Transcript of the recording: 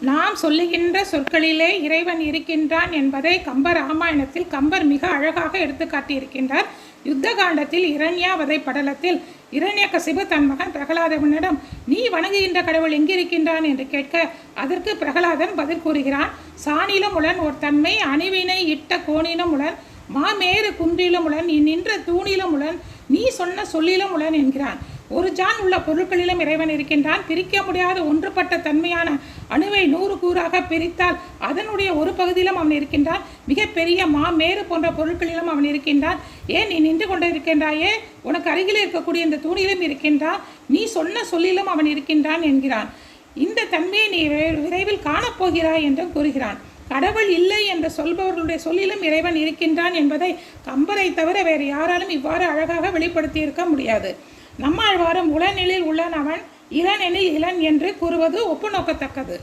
நாம் சொல்லுகின்ற சொற்களிலே இறைவன் இருக்கின்றான் என்பதை கம்ப ராமாயணத்தில் கம்பர் மிக அழகாக எடுத்து காட்டியிருக்கின்றார். யுத்த காண்டத்தில் இரண்யாவதை படலத்தில் இரண்யகசிபு தன் மகன் பிரகலாதவனிடம் நீ வணங்குகின்ற கடவுள் எங்கிருக்கின்றான்? என்று கேட்க அதற்கு பிரகலாதன் பதில் கூறுகிறான் சாணிலமுடன் ஒரு தன்மை அணிவினை இட்ட கோணிலமுடன் மாமேறு குன்றிலமுடன் நீ நின்ற தூணிலமுடன் நீ சொன்ன சொல்லிலமுடன் என்கிறான். ஒரு ஜான் உள்ள பொருட்களிலும் இறைவன் இருக்கின்றான். பிரிக்க முடியாத ஒன்றுபட்ட தன்மையான அணுவை நூறு கூறாக பிரித்தால் அதனுடைய ஒரு பகுதியிலும் அவன் இருக்கின்றான். மிகப்பெரிய மாமேறு போன்ற பொருட்களிலும் அவன் இருக்கின்றான். ஏன் நீ நின்று கொண்டு இருக்கின்றாயே? உனக்கு அருகில் இருக்கக்கூடிய இந்த தூணிலும் இருக்கின்றான். நீ சொன்ன சொல்லிலும் அவன் இருக்கின்றான் என்கிறான். இந்த தன்மையை நீ விரைவில் காணப்போகிறாய் என்றும் கூறுகிறான். கடவுள் இல்லை என்று சொல்பவர்களுடைய சொல்லிலும் இறைவன் இருக்கின்றான் என்பதை கம்பரை தவிர வேறு யாராலும் இவ்வாறு அழகாக வெளிப்படுத்தி இருக்க முடியாது. நம்மாழ்வாரும் உளநிலையில் உள்ளனவன் அவன் இளனெனில் இளன் என்று கூறுவது ஒப்பு நோக்கத்தக்கது